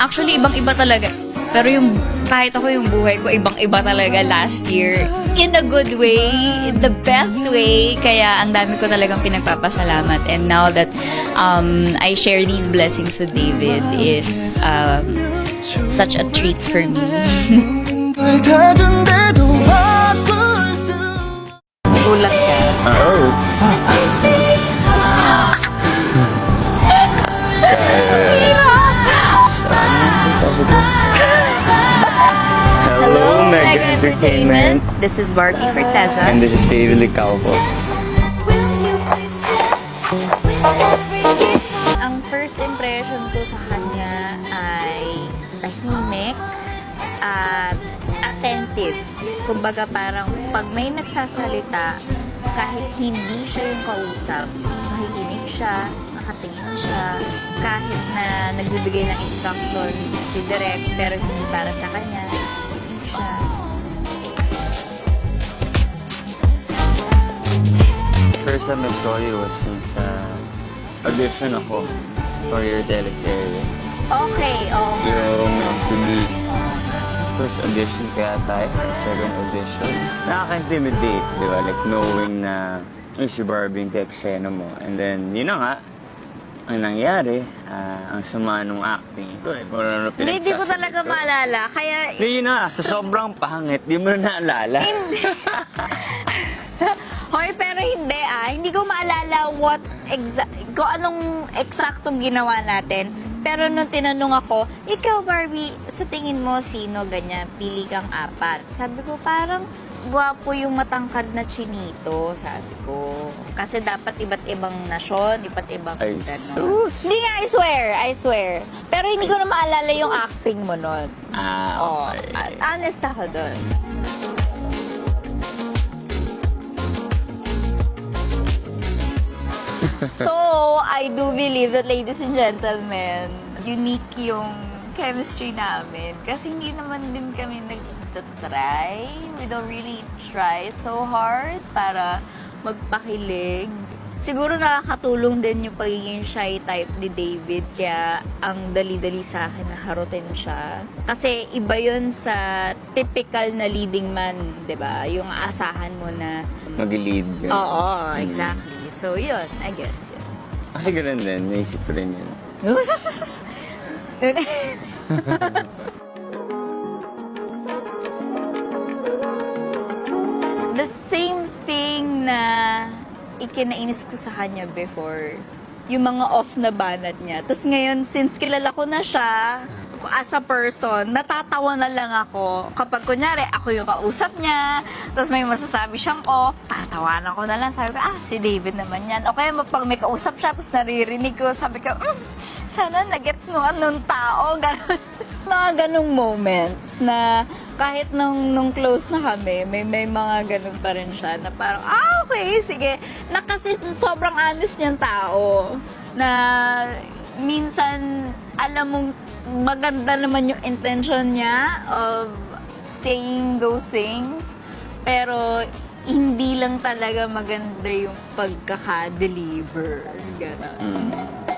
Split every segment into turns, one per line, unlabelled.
Actually, ibang-iba talaga. Pero yung, kahit ako yung buhay ko, ibang-iba talaga last year. In a good way, in the best way. Kaya ang dami ko talagang pinagpapasalamat. And now that um, I share these blessings with David is um, such a treat for me.
Hello, Mega Entertainment.
This is Barbie Forteza.
And this is David Licao po.
Ang first impression ko sa kanya ay tahimik at attentive. Kumbaga parang pag may nagsasalita, kahit hindi siya yung kausap, makikinig siya, nakatingin siya, kahit na nagbibigay ng instruction si Direk pero hindi para sa kanya, siya.
First time I saw you was yung sa audition ako for your teleserye.
Okay, oo nga.
Yung actually, first audition kaya tayo, second audition. Nakaka-intimidate, di ba? Like knowing na yung si Barbie yung ka-eksena mo. And then, yun na nga, ang nangyari, ah, ang sama nung acting ko eh. Kung ano
Hindi, di ko
pinagsasabi
talaga maalala. Kaya
Hindi, yun na, sa sobrang pangit, di mo na naalala.
Hoy, pero hindi ah. Hindi ko maalala what exa- kung anong eksaktong ginawa natin. Pero nung tinanong ako, ikaw Barbie, sa tingin mo sino ganyan? Pili kang apat. Sabi ko, parang gwapo yung matangkad na chinito, sabi ko. Kasi dapat iba't ibang nasyon, iba't ibang
Ay, sus!
Hindi nga, I swear, I swear. Pero hindi ko na maalala yung acting mo nun.
Ah,
Oh,
okay.
honest ako dun. So, I do believe that, ladies and gentlemen, unique yung chemistry namin. Kasi hindi naman din kami nag-try. We don't really try so hard para magpakilig. Siguro nakakatulong din yung pagiging shy type ni David kaya ang dali-dali sa akin na harutin siya. Kasi iba yun sa typical na leading man, 'di ba? Yung aasahan mo na
Mag-lead. ka.
Oo,
Mm.
exactly. So yun, I guess yun.
Kasi ganun din, naisip ko rin yun.
ikinainis ko sa kanya before, yung mga off na banat niya. Tapos ngayon, since kilala ko na siya, as a person, natatawa na lang ako. Kapag kunyari, ako yung kausap niya, tapos may masasabi siyang off, tatawanan ko na lang. Sabi ko, ah, si David naman yan. O kaya pag may kausap siya, tapos naririnig ko, sabi ko, mm, sana nagets nung anong tao. Ganon. mga ganong moments na kahit nung, nung close na kami, may, may mga ganun pa rin siya na parang, ah, okay, sige. Na kasi sobrang honest niyang tao na minsan alam mong maganda naman yung intention niya of saying those things pero hindi lang talaga maganda yung pagkaka-deliver. Ganon.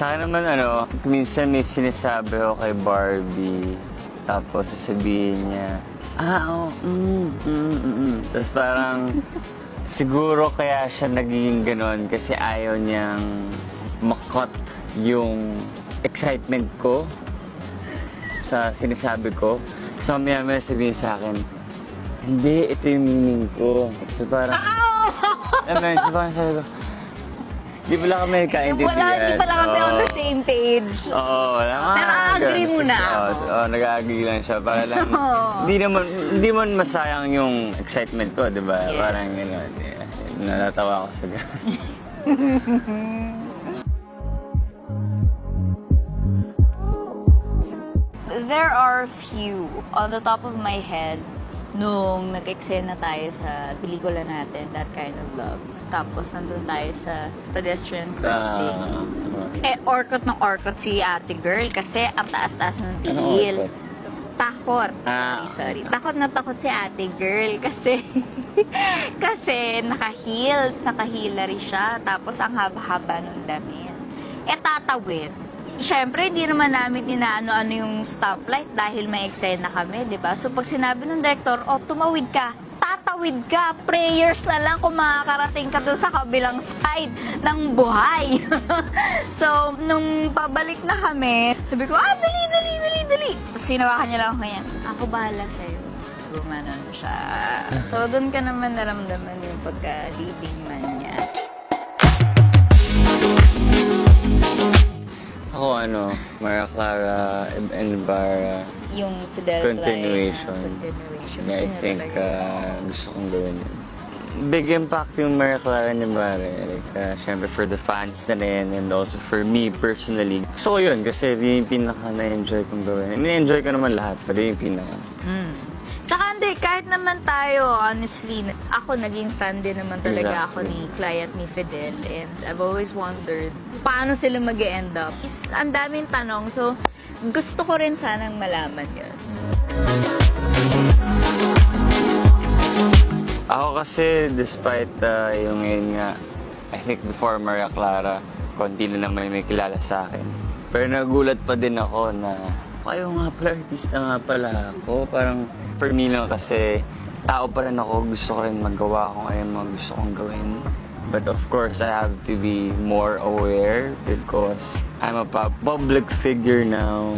Sa akin naman ano, minsan may sinasabi ako kay Barbie, tapos sasabihin niya, ah, oh, mm, mm, mm, mm. Tapos parang, siguro kaya siya naging ganon kasi ayaw niyang makot yung excitement ko sa sinasabi ko. So, maya maya sabihin sa akin, hindi, ito yung meaning ko. So, parang, mo yun, so parang sabi ko, di pala kami kaintindihan.
Wala, hindi pala kami on the same page.
Oo, wala nga.
Pero agree
Ganun.
muna
Oo,
ako.
Oo, nag-agree lang siya. Para lang,
Oo.
hindi naman, hindi man masayang yung excitement ko, di ba? Parang gano'n. Yeah. Natatawa ako sa gano'n.
There are few on the top of my head nung nag-eksena tayo sa pelikula natin, That Kind of Love. Tapos nandun tayo sa pedestrian crossing.
Ah,
eh, orkot ng orkot si ate girl kasi ang taas-taas ng
Anong orkot?
Takot.
Ah,
sorry, sorry. Takot na takot si ate girl kasi kasi naka-heels, naka-heelery siya. Tapos ang haba-haba ng damit. tatawid. Siyempre, hindi naman namin inaano-ano yung stoplight dahil may eksena kami, di ba? So, pag sinabi ng director, oh, tumawid ka, tatawid ka, prayers na lang kung makakarating ka doon sa kabilang side ng buhay. so, nung pabalik na kami, sabi ko, ah, dali, dali, dali, dali. Tapos sinawakan niya lang ako ganyan, ako bahala sa'yo. Gumanon siya. So, doon ka naman naramdaman yung pagka-leading man
Ako ano, Maria Clara and Ibarra.
Yung Fidel
Continuation.
Line, continuation.
Yeah, I think
talaga.
uh, gusto kong gawin yun. Big impact yung Maria Clara ni Ibarra. Like, uh, syempre for the fans na rin and also for me personally. Ko yun kasi yun yung pinaka na-enjoy kong gawin. Na-enjoy ko naman lahat, pero yun yung pinaka.
Mm. Kahit naman tayo, honestly, ako naging fan din naman talaga ako ni client ni Fidel. And I've always wondered, paano sila mag end up Is, ang daming tanong, so gusto ko rin sanang malaman yun.
Ako kasi, despite uh, yung ngayon nga, I think before Maria Clara, konti na naman may kilala sa akin. Pero nagulat pa din ako na, kayo nga pala, artista nga pala ako. Parang, for me lang kasi, tao pa rin ako, gusto ko rin magawa kung ano yung mga gusto kong gawin. But of course, I have to be more aware because I'm a pub- public figure now.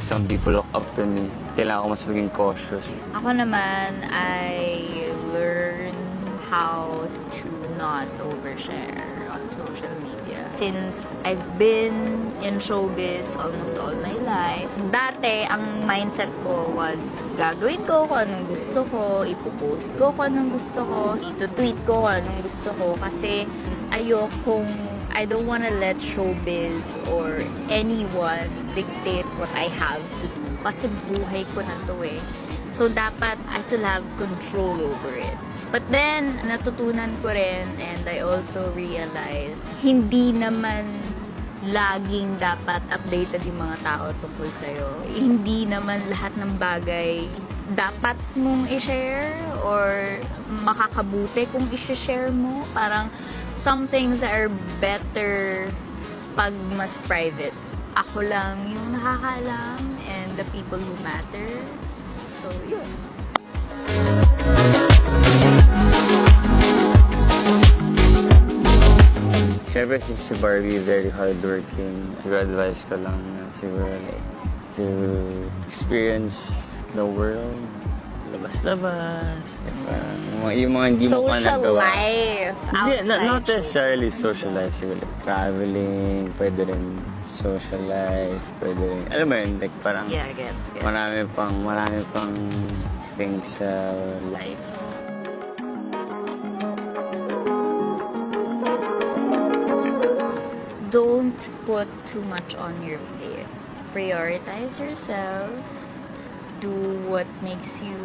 Some people look up to me. Kailangan ko mas maging cautious.
Ako naman, I learned how to not overshare on social media. Since I've been in showbiz almost all my life, dati ang mindset ko was gagawin ko kung anong gusto ko, ipopost ko kung anong gusto ko, ito-tweet ko kung anong gusto ko kasi ayokong I don't wanna let showbiz or anyone dictate what I have to do kasi buhay ko na to eh. So, dapat I still have control over it. But then, natutunan ko rin and I also realized, hindi naman laging dapat updated yung mga tao tungkol sa'yo. Hindi naman lahat ng bagay dapat mong i-share or makakabuti kung i-share mo. Parang some things are better pag mas private. Ako lang yung nakakalam and the people who matter. So, yun.
Siyempre si, si Barbie very hardworking. Siguro advice ko lang na siguro like to experience the world. Labas-labas. Diba? Yung, mga- yung mga hindi mo pa
Social
nagawa.
life outside.
not, not necessarily social life. Siguro like traveling, pwede rin social life, pwede rin, alam mo yun, like parang
Yeah, gets, gets.
marami pang, marami pang things sa life.
Don't put too much on your plate. Prioritize yourself. Do what makes you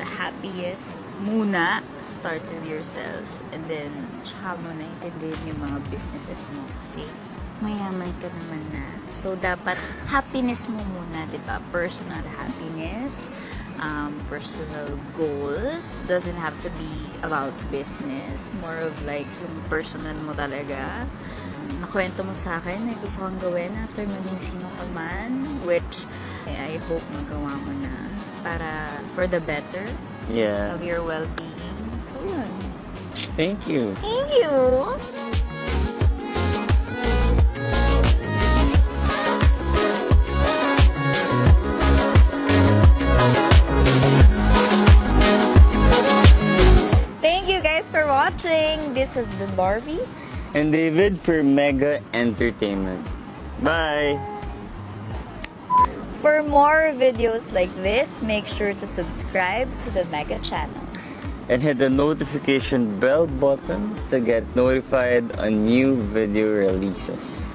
the happiest. Muna, start with yourself. And then, tsaka mo na yung mga businesses mo. Kasi, mayaman ka naman na. So, dapat happiness mo muna, di ba? Personal happiness, um, personal goals. Doesn't have to be about business. More of like, yung personal mo talaga. Nakwento mo sa akin na gusto kong gawin after maging sino ka man. Which, I I hope magawa mo na. Para, for the better
Yeah.
of your well-being. So, yun.
Thank you.
Thank you! This has been Barbie.
And David for Mega Entertainment. Bye!
For more videos like this, make sure to subscribe to the Mega channel.
And hit the notification bell button to get notified on new video releases.